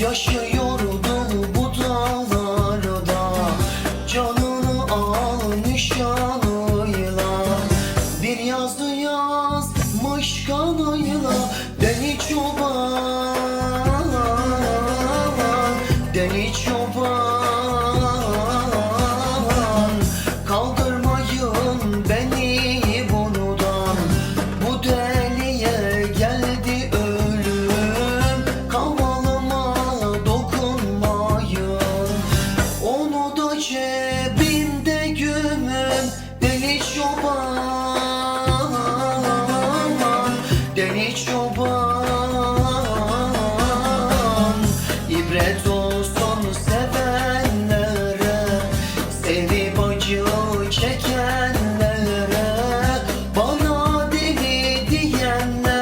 Yaşıyordum bu dağlarda Canını almış yanıyla Bir yazdı yazmış kanıyla Deli çoban Deli çoban. Sen hiç çoban İbret olsun sevenlere Sevip acı çekenlere Bana deli diyenlere